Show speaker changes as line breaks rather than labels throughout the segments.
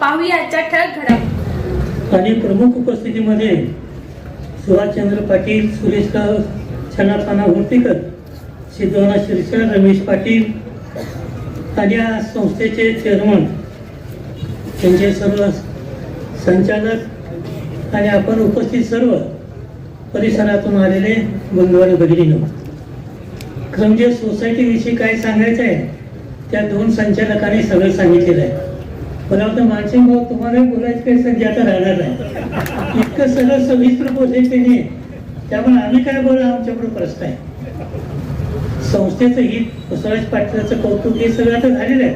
पाहूया आजच्या ठळक घडामोडी.
आणि प्रमुख उपस्थितीमध्ये सुभाषचंद्र पाटील सुरेश छनापाना होर्तीकर सिद्धोना शिरसाळ रमेश पाटील आणि या संस्थेचे चेअरमन त्यांचे सर्व संचालक आणि आपण उपस्थित सर्व परिसरातून आलेले बंधू आणि भगिनीनो क्रमजे सोसायटीविषयी काय सांगायचं आहे त्या दोन संचालकांनी सगळं सांगितलेलं आहे. मला वाटतं माझे भाऊ तुम्हाला बोलायचं काही संधी आता राहणार नाही. इतकं सगळं सविस्तर बोलले त्याने त्यामुळे आम्ही काय बोला? आमच्याकडे प्रश्न आहे. संस्थेचं हित बसवराज पाटलाचं कौतुक हे सगळं आता झालेलं आहे.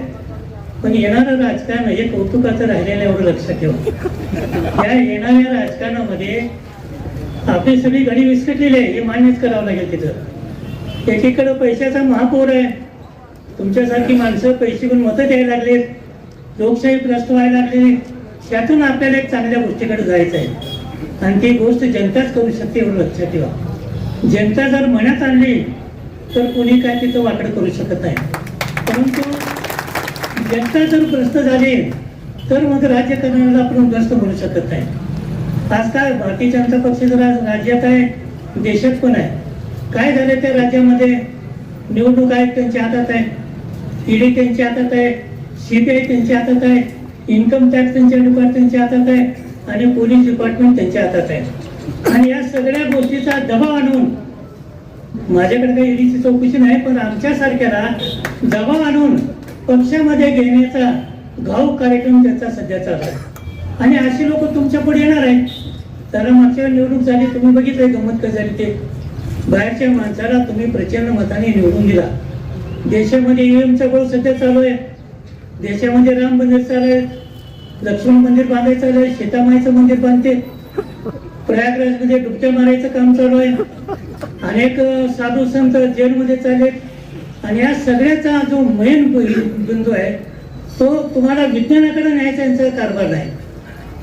पण येणारं राजकारण हे कौतुकाचं राहिलेलं आहे, एवढं लक्षात ठेवा. या येणाऱ्या राजकारणामध्ये आपली सगळी घडी विस्कटलेली आहे हे मान्यच करावं लागेल तिथं. एकीकडं पैशाचा महापौर आहे. तुमच्यासारखी माणसं पैसे घेऊन मतं द्यायला लागलेत. लोकशाही भ्रष्ट व्हायला लागली त्यातून आपल्याला एक चांगल्या गोष्टीकडे जायचं आहे. आणि ती गोष्ट जनताच करू शकते एवढं लक्षात ठेवा. जनता जर मनात आणली तर कोणी काय तिथं वाकडं करू शकत नाही. परंतु जनता जर ग्रस्त झाली तर मग राज्यकारणाला आपण ग्रस्त म्हणू शकत नाही. आज काय भारतीय जनता पक्ष जर आज राज्यात आहे देशात पण आहे. काय झालं त्या राज्यामध्ये? निवडणूक आयोग त्यांच्या हातात आहे. ईडी त्यांच्या हातात आहे. सीबीआय त्यांच्या हातात आहे. इन्कम टॅक्स त्यांच्या डिपार्टमेंटच्या हातात आहे. आणि पोलीस डिपार्टमेंट त्यांच्या हातात आहे. आणि या सगळ्या गोष्टीचा दबाव आणून माझ्याकडे काही ईडीची चौकशी नाही पण आमच्यासारख्याला दबाव आणून पक्षामध्ये घेण्याचा घाऊ कार्यक्रम त्याचा सध्या चालू आहे. आणि अशी लोक तुमच्यापुढे येणार आहेत. त्याला मागच्या निवडणूक झाली तुम्ही बघितलंय गंमत कसं झाली ते. बाहेरच्या माणसाला तुम्ही प्रचंड मताने निवडून दिला. देशामध्ये ईव्हीएमचा गोळ सध्या चालू आहे. देशामध्ये म्हणजे राम मंदिर चालेल लक्ष्मण मंदिर बांधायचं आलंय आहे सीतामाईचं मंदिर बांधते. प्रयागराजमध्ये डुबक्या मारायचं काम चालू आहे. अनेक साधू संत जेलमध्ये चाललेत. आणि या सगळ्याचा जो मेन बिंदू आहे तो तुम्हाला विज्ञानाकडे न्यायचा यांचा कारभार नाही.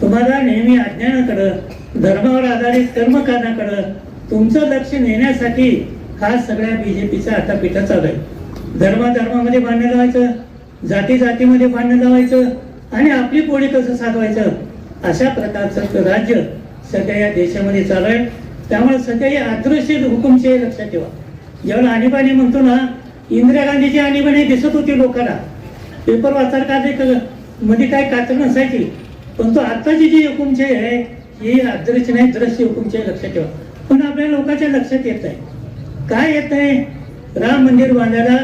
तुम्हाला नेहमी अज्ञानाकडं धर्मावर आधारित कर्मकारणाकडं तुमचं लक्ष नेण्यासाठी हा सगळ्या बीजेपीचा आता पिठा चालू आहे. धर्माधर्मामध्ये बांधायला व्हायचं जाती जातीमध्ये भांडण लावायचं आणि आपली पोळी कसं साधवायचं अशा प्रकारचं राज्य सध्या या देशामध्ये चालू आहे. त्यामुळे सध्या ही अदृश्य हुकुमशाही लक्षात ठेवा. जेव्हा आणीबाणी म्हणतो ना इंदिरा गांधीची आणीबाणी दिसत होती लोकांना. पेपर वाचायला का मध्ये काय कातर नसायची. पण तो आत्ताची जी हुकुमशाही आहे ही अदृश्य नाही दृश्य हुकुमशाही लक्षात ठेवा. पण आपल्या लोकांच्या लक्षात येत आहे काय येत आहे राम मंदिर बांधायला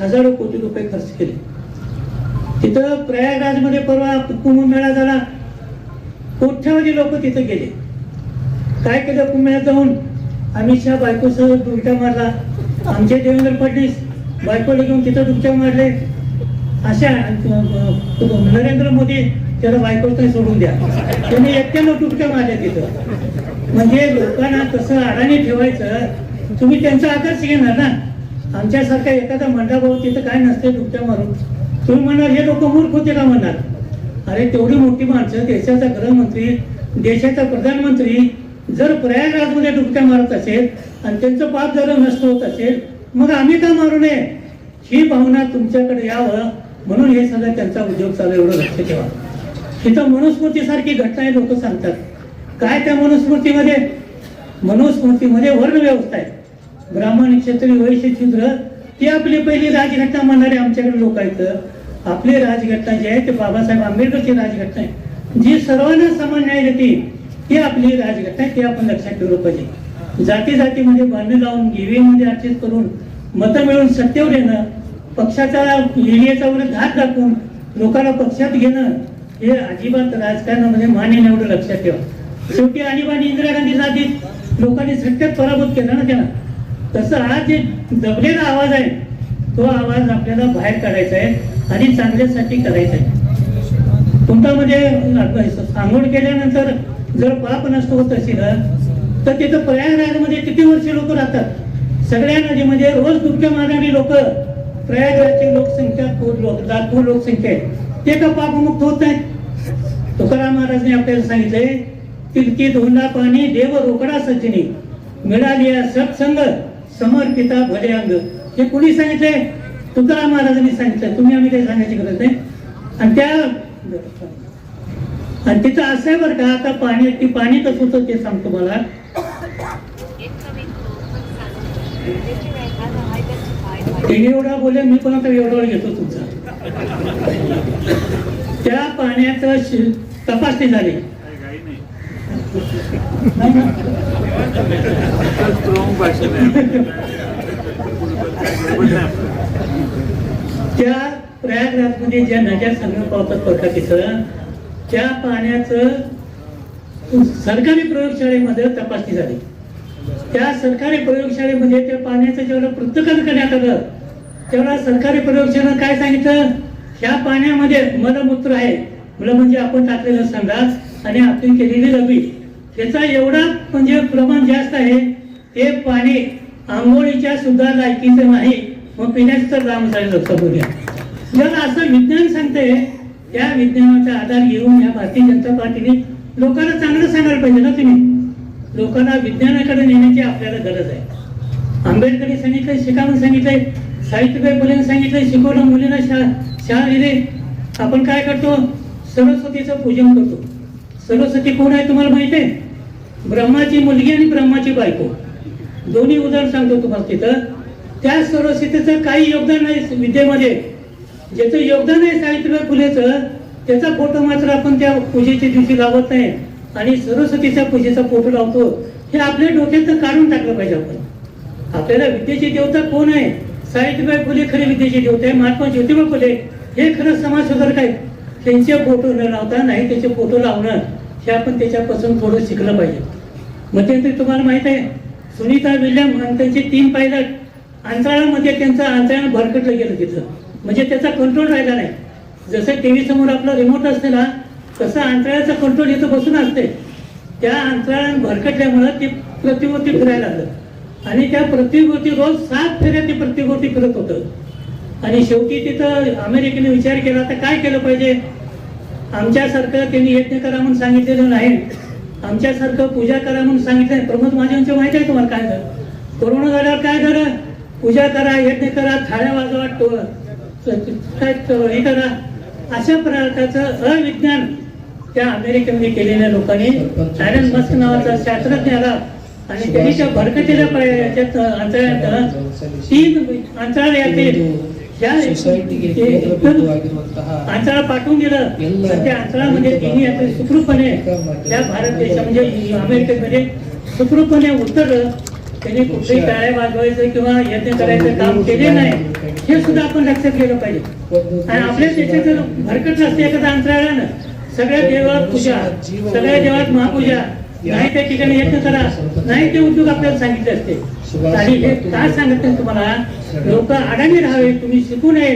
हजारो कोटी रुपये खर्च केले. तिथं प्रयागराजमध्ये परवा कुंभमेळा झाला. कोट्यावधी लोक तिथे गेले. काय केलं कुंभमेळ्यात जाऊन? आम्ही शहा बायकोसह डुलट्या मारला. आमचे देवेंद्र फडणवीस बायकोला घेऊन तिथं डुलट्या मारले. अशा नरेंद्र मोदी त्याला बायकोच नाही सोडून द्या. त्यांनी एकट्यानं डुलट्या मारल्या तिथं. म्हणजे लोकांना कसं अडाणी ठेवायचं. तुम्ही त्यांचा आदर्श घेणार ना? आमच्यासारखा एखादा मंडळाभाऊ तिथं काय नसते डुबक्या मारून. तुम्ही म्हणणार हे लोक मूर्ख होते का म्हणणार? अरे तेवढी मोठी माणसं देशाचा गृहमंत्री देशाचा प्रधानमंत्री जर प्रयागराजमध्ये डुबक्या मारत असेल आणि त्यांचं पाप जर नष्ट होत असेल मग आम्ही का मारू नये? ही भावना तुमच्याकडे यावं म्हणून हे सगळं त्यांचा उद्योग चालू एवढं लक्ष ठेवा. तिथं मनुस्मृतीसारखी घटना हे लोक सांगतात. काय त्या मनुस्मृतीमध्ये? मनुस्मृतीमध्ये वर्ण व्यवस्था आहे. ब्राह्मण क्षेत्रीय वैश्य शूद्र ती आपली पहिली राजघटना म्हणणारे आमच्याकडे लोक आहेत. आपली राजघटना जी आहे ते बाबासाहेब आंबेडकरची राजघटना आहे जी सर्वांना समान न्याय देते ती आपली राजघटना आहे ती आपण लक्षात ठेवलं पाहिजे. जाती जातीमध्ये भांडण लावून ईव्हीएममध्ये अर्चित करून मतं मिळवून सत्तेवर येणं पक्षाचा लिहिण्याचा वगैरे घात दाखवून लोकांना पक्षात घेणं हे अजिबात राजकारणामध्ये मान्य नाही एवढं लक्षात ठेवा. शेवटी आणीबाणी इंदिरा गांधी जातीत लोकांनी सत्यात पराभूत केला ना त्यांना तसं हा जे दबलेला आवाज आहे तो आवाज आपल्याला बाहेर काढायचा आहे. आणि चांगल्यासाठी करायचंय. आहे म्हणजे कुंटामध्ये सांगोड केल्यानंतर जर पाप नष्ट होत असेल तर तिथं प्रयागराजमध्ये किती वर्ष लोक राहतात? सगळ्या नदीमध्ये रोज डुबक्या मारणारी लोक. प्रयागराजची लोकसंख्या खूप लोक लाखो लोकसंख्या आहे ते का पापमुक्त होत नाहीत? तुकाराम महाराजने आपल्याला सांगितले तिलकी धोंडा पाणी देव रोकडा सचिनी मिळाली सत्संग समर्पिता भले अंग. हे कुणी सांगितले तुकाराम महाराजांनी सांगितलं. तुम्ही आम्ही काही सांगायची गरज नाही. आणि त्या आणि तिथं असं आहे बरं का आता पाणी ती पाणी कसं होतं ते सांगतो मला. एवढा बोले मी पण आता एवढा वेळ घेतो तुमचा. त्या पाण्याचं शि- तपासणी झाली. नाही ना? त्या प्रयागराजमध्ये ज्या नद्या संग्रह पावतात बघा तिथं त्या पाण्याचं सरकारी प्रयोगशाळेमध्ये तपासणी झाली. त्या सरकारी प्रयोगशाळेमध्ये त्या पाण्याचं जेवढं पृथक्करण करण्यात आलं तेवढा सरकारी प्रयोगशाळेनं काय सांगितलं? ह्या पाण्यामध्ये मलमूत्र आहे. मला म्हणजे आपण टाकलेलं संडास आणि आपण केलेली रवी त्याचा एवढा म्हणजे प्रमाण जास्त आहे ते पाणी आंघोळीच्या सुद्धा लायकीचं नाही. मग पिण्याचं तर लांब झालं समोर जर असं विज्ञान सांगते त्या विज्ञानाचा आधार घेऊन या भारतीय जनता पार्टीने लोकांना चांगलं सांगायला पाहिजे ना तुम्ही. लोकांना विज्ञानाकडे नेण्याची आपल्याला गरज आहे. आंबेडकरने सांगितलंय शिकावून सांगितलंय सावित्रीबाई फुलेने सांगितलंय शिकवलं मुलींना शा शाळा दिले. आपण काय करतो? सरस्वतीचं पूजन करतो. सरस्वती कोण आहे तुम्हाला माहिती आहे? ब्रह्माची मुलगी आणि ब्रह्माची बायको. दोन्ही उदाहरण सांगतो तुम्हाला तिथं. त्या सरस्वतीचं काही योगदान नाही विद्येमध्ये. ज्याचं योगदान आहे सावित्रीबाई फुलेचं त्याचा फोटो मात्र आपण त्या पूजेच्या दिवशी लावत नाही. आणि सरस्वतीच्या पूजेचा फोटो लावतो. हे आपल्या डोक्यात काढून टाकलं पाहिजे आपण. आपल्याला विद्येची देवता कोण आहे? सावित्रीबाई फुले खरे विद्येची देवता आहे महात्मा ज्योतिबा फुले हे खरं समाजसुधारक आहेत. त्यांचे फोटो न लावता नाही त्याचे फोटो लावणं हे आपण त्याच्यापासून थोडं शिकलं पाहिजे. मध्यंतरी तुम्हाला माहीत आहे. सुनीता विल्यम आणि त्यांचे तीन पायलट. अंतराळामध्ये त्यांचं अंतराळ भरकटलं गेलं तिथं. म्हणजे त्याचा कंट्रोल राहिला नाही. जसं टी व्ही समोर आपला रिमोट असते ना तसं अंतराळाचा कंट्रोल इथं बसून असते. त्या अंतराळात भरकटल्यामुळं ते प्रतिकृती फिरायला लागलं. आणि त्या प्रतिभूती रोज सात फेऱ्या ती प्रतिकृती फिरत होतं. आणि शेवटी तिथं अमेरिकेने विचार केला तर काय केलं पाहिजे? आमच्यासारखं त्यांनी यज्ञ करा म्हणून सांगितलेलं नाही. आमच्यासारखं पूजा करा म्हणून सांगितलं प्रमोद महाजनचं माहिती आहे तुम्हाला काय झालं? कोरोना झाल्यावर काय झालं? पूजा करा यज्ञ करा थाळ्या वाजवा टोळ हे करा. अशा प्रकारचं अविज्ञान त्या अमेरिकेमध्ये केलेल्या लोकांनी सायन मस्क नावाचा शास्त्रज्ञ आला. आणि त्यांनी त्या भरकटीला याच्यात अंतराळात तीन अंतराळ
यातील
अंतराळ पाठवून दिलं. तर त्या अंतराळामध्ये तिन्ही यात्रे सुखरूपणे त्या भारत देशामध्ये अमेरिकेमध्ये सुखरूपणे उतरलं त्यांनी कुठेही टाळ्या वाजवायचं किंवा यत्न करायचं काम केले नाही. हे सुद्धा आपण लक्षात गेलं पाहिजे. आणि आपल्या देशात जर भरकट नसते एखाद्या अंतराळानं सगळ्या देवळात पूजा सगळ्या देवळात महापूजा नाही त्या ठिकाणी यज्ञ करा नाही ते उद्योग आपल्याला सांगितले असते. आणि हे काय सांगत तुम्हाला? लोक अडाणी राहावे तुम्ही शिकू नये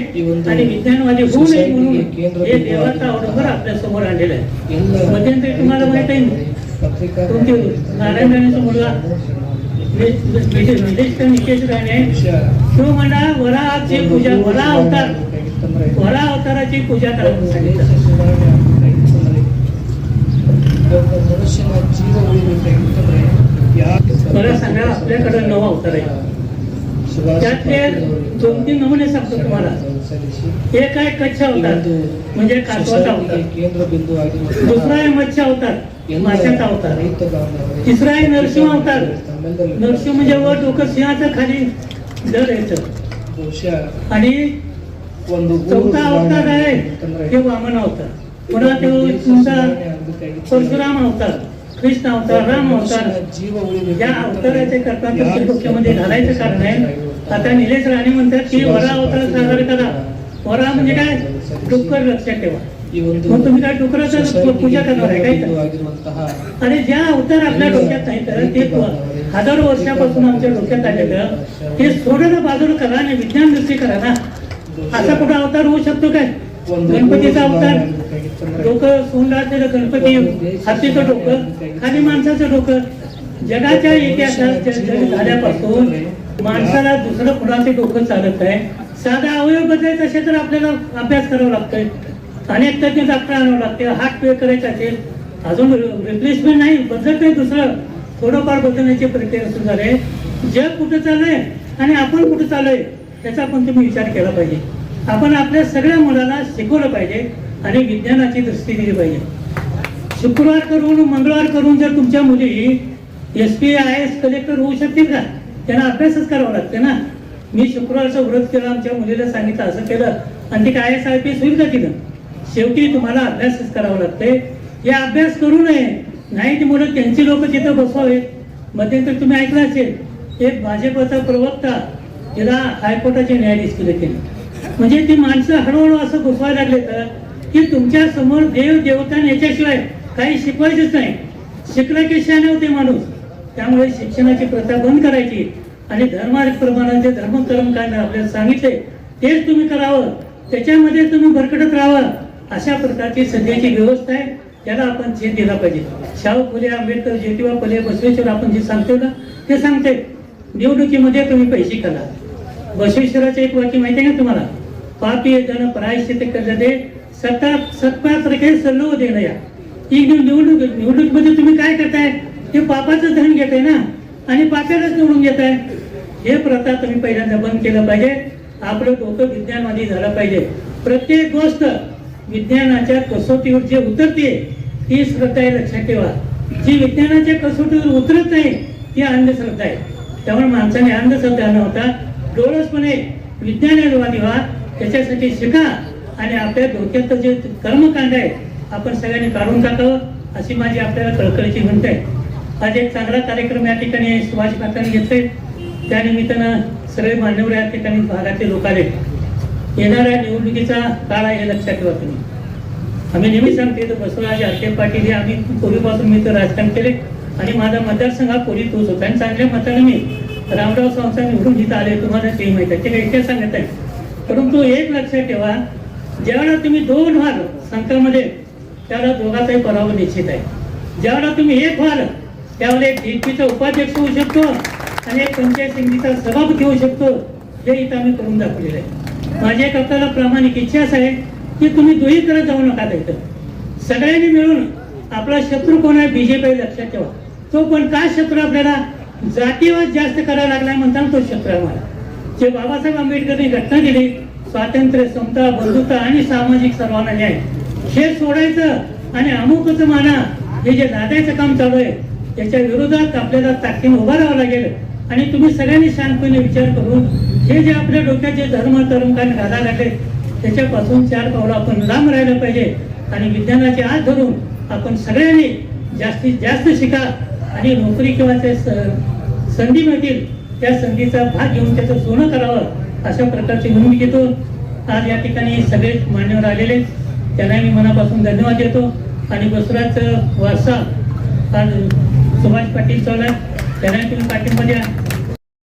आणि विज्ञानवादी होऊ नये म्हणून हे देवाचा अवलंबर आपल्यासमोर आणलेला आहे. मध्यंतरी तुम्हाला माहीत आहे. नारायण राणेचा मुलगा. तो म्हणा वराची पूजा वरा अवतार वरा अवताराची पूजा मला सांगा आपल्याकडे नऊ अवतार. आहे त्यातले दोन तीन नमुने सांगतो तुम्हाला एक आहे कच्छ अवतार म्हणजे कासवाचा अवतार दुसरा आहे मत्स्य अवतार माशाचा अवतार तिसरा आहे नरसिंह अवतार. नृत्य म्हणजे वर डोकं सिंहाचं खाली दर यायचं आणि चौथा अवतार आहे. ते वामन अवतार. पुन्हा तो परशुराम अवतार कृष्ण अवतार राम अवतार. या अवताराच्या करता डोक्यामध्ये घालायचं कारण आहे. आता निलेश राणी म्हणतात की वरा अवतार साजरा करा. वरा म्हणजे काय? डुक्कर लक्षात ठेवा. मग तुम्ही काय डुकराचं पूजा करणार आहे काय? आणि ज्या अवतार आपल्या डोक्यात नाही तर ते हजारो वर्षापासून आमच्या डोक्यात आलेलं हे सोडणं बाजूला करा आणि विज्ञान दृष्टी करा ना. असा कुठं अवतार होऊ शकतो काय? गणपतीचा अवतार. डोकं सोन राहतेलं गणपती. हत्तीचं डोकं. खाली माणसाचं डोकं. जगाच्या इतिहासात झाल्यापासून माणसाला दुसरं कुणाचे डोकं चालत आहे साधा अवयव बदलायचं असेल तर आपल्याला अभ्यास करावा लागतोय. अनेक तज्ञ डॉक्टर आणावं लागते हार्ट पे करायचं असेल. अजून रिप्लेसमेंट नाही. बदलत नाही दुसरं. थोडंफार बदलण्याची प्रक्रिया सुरू झाली. जग कुठं चाललंय आणि आपण कुठं चाललोय याचा पण तुम्ही विचार केला पाहिजे. आपण आपल्या सगळ्या मुलांना शिकवलं पाहिजे आणि विज्ञानाची दृष्टी दिली पाहिजे. शुक्रवार करून मंगळवार करून जर तुमच्या मुली S P I S collector होऊ शकतील का? त्यांना अभ्यासच करावा लागते ना. मी शुक्रवारचा व्रत केला आमच्या मुलीला सांगितलं असं केलं. आणि ते काय एस आय पी एस होईल का तिथं? शेवटी तुम्हाला अभ्यासच करावा लागते हे अभ्यास करू नये. नाही ती मुलं त्यांची लोक तिथं बसवावेत मध्यंतर तुम्ही ऐकलं असेल एक भाजपचा प्रवक्ता तिला हायकोर्टाचे न्यायाधीश केले केले. म्हणजे ती माणसं हळूहळू असं बसवायला लागले तर की तुमच्यासमोर देव देवता याच्याशिवाय काही शिकवायचंच नाही. शिकलं की शाने होते माणूस. त्यामुळे शिक्षणाची प्रथा बंद करायची आणि धर्माप्रमाणे जे धर्मकर्म काय आपल्याला सांगितले तेच तुम्ही करावं. त्याच्यामध्ये तुम्ही भरकटत राहावं. अशा प्रकारची सध्याची व्यवस्था आहे. त्याला आपण जे दिला पाहिजे. शाहू फुले आंबेडकर ज्योतिबा फुले बसवेश्वर आपण जे सांगतो ना ते सांगते निवडणुकीमध्ये तुम्ही पैसे करा. बसवेश्वराचं एक वाक्य माहिती आहे का तुम्हाला? पापी धन प्रायश्चित करते सत्ता सत्पात्रके सल्लो देणं या. ही निवडणूक निवडणुकीमध्ये तुम्ही काय करताय? ते पापाचं धन घेताय ना? आणि पाप्यालाच निवडून घेताय. हे प्रथा तुम्ही पहिल्यांदा बंद केलं पाहिजे. आपलं डोकं विज्ञानवादी झालं पाहिजे. प्रत्येक गोष्ट विज्ञानाच्या कसोटीवर जे उतरते ती श्रद्धा आहे लक्षात ठेवा. जी विज्ञानाच्या कसोटीवर उतरत नाही ती अंधश्रद्धा आहे. त्यामुळे माणसाने अंधश्रद्धा न होता डोळसपणे विज्ञानवादी व्हा त्याच्यासाठी शिका आणि आपल्या डोक्यात जे कर्मकांड आहे आपण सगळ्यांनी काढून टाकावं अशी माझी आपल्याला कळकळीची विनंती आहे. आज एक चांगला कार्यक्रम या ठिकाणी सुभाष काकांनी घेतले त्या निमित्तानं सगळे मान्यवर या ठिकाणी भागातले लोक आले. येणाऱ्या निवडणुकीचा काळ आहे हे लक्षात ठेवा तुम्ही. आम्ही नेहमी सांगते तर बसवराज अक्षय पाटील हे आम्ही पूर्वीपासून मी तर राजकारण केले आणि माझा मतदारसंघ हा पोली तोच होता. आणि चांगल्या मताने मी रामराव संस्था निवडून जिथं आले तुम्हाला ते माहिती आहे. ते काही इतिहास सांगत आहे परंतु एक लक्षात ठेवा ज्यावेळेला तुम्ही दोन व्हाल संघामध्ये त्यावेळेला दोघाचाही पराभव निश्चित आहे. ज्यावेळेला तुम्ही एक व्हाल त्यावेळेला एक डीपीचा उपाध्यक्ष होऊ शकतो आणि एक पंचायत समितीचा सभापती होऊ शकतो. हे इथं आम्ही करून दाखवलेलं आहे. माझ्या एक आपल्याला प्रामाणिक इच्छा असं आहे की तुम्ही दोही करत जाऊ नका तिथं. सगळ्यांनी मिळून आपला शत्रू कोण आहे बीजेपी लक्षात ठेवा. तो पण का शत्रू आपल्याला जातीवाद जास्त करायला लागलाय म्हणताना तो शत्रू आहे मला जे बाबासाहेब आंबेडकरनी घटना दिली स्वातंत्र्य समता बंधुता आणि सामाजिक सर्वांना न्याय. हे सोडायचं आणि अमुकच माना हे जे लादायचं काम चालू आहे त्याच्या विरोधात आपल्याला ताकदीने उभा राहावं लागेल. आणि तुम्ही सगळ्यांनी शांतपणे विचार करून हे जे आपल्या डोक्याचे जे धर्म कर्मकांड गाधा लागले त्याच्यापासून चार पावलं आपण लांब राहिलं पाहिजे. आणि विज्ञानाचे हात धरून आपण सगळ्यांनी जास्तीत जास्त शिका आणि नोकरी किंवा ते स- संधी मिळतील त्या संधीचा भाग घेऊन त्याचं सोनं करावं अशा प्रकारची नोंद घेतो. आज या ठिकाणी सगळे मान्यवर आलेले त्यांना मी मनापासून धन्यवाद देतो. आणि बसवराज वारसा आज सुभाष पाटील चौला त्यांना तुम्ही पाठिंबा द्या.